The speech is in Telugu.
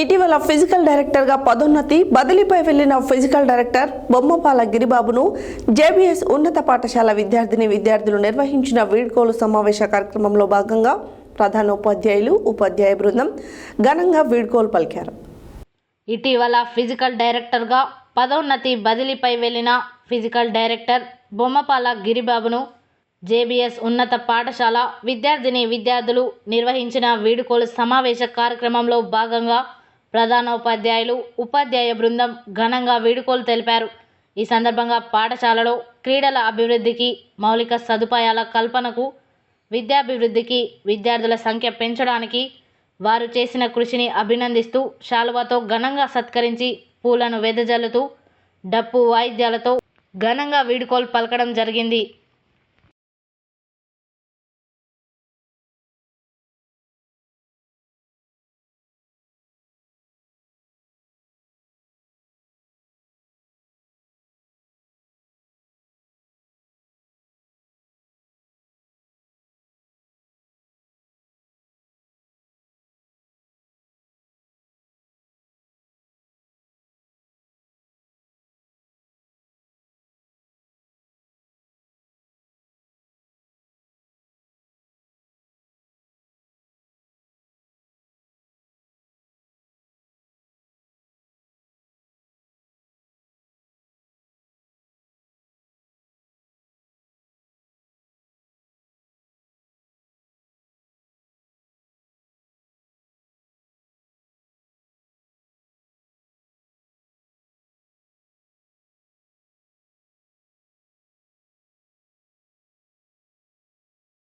ఇటీవల ఫిజికల్ డైరెక్టర్గా పదోన్నతి బదిలీపై వెళ్ళిన ఫిజికల్ డైరెక్టర్ బొమ్మపాల గిరిబాబును జేబీఎస్ ఉన్నత పాఠశాల విద్యార్థిని విద్యార్థులు నిర్వహించిన వీడ్కోలు సమావేశ కార్యక్రమంలో భాగంగా ప్రధాన ఉపాధ్యాయులు ఉపాధ్యాయ బృందం ఘనంగా వీడ్కోలు పలికారు. ఇటీవల ఫిజికల్ డైరెక్టర్గా పదోన్నతి బదిలీపై వెళ్ళిన ఫిజికల్ డైరెక్టర్ బొమ్మపాల గిరిబాబును జేబీఎస్ ఉన్నత పాఠశాల విద్యార్థిని విద్యార్థులు నిర్వహించిన వీడుకోలు సమావేశ కార్యక్రమంలో భాగంగా ప్రధానోపాధ్యాయులు ఉపాధ్యాయ బృందం ఘనంగా వీడుకోలు తెలిపారు. ఈ సందర్భంగా పాఠశాలలో క్రీడల అభివృద్ధికి మౌలిక సదుపాయాల కల్పనకు విద్యాభివృద్ధికి విద్యార్థుల సంఖ్య పెంచడానికి వారు చేసిన కృషిని అభినందిస్తూ శాలువాతో ఘనంగా సత్కరించి పూలను వెదజల్లుతూ డప్పు వాయిద్యాలతో ఘనంగా వీడుకోలు పలకడం జరిగింది.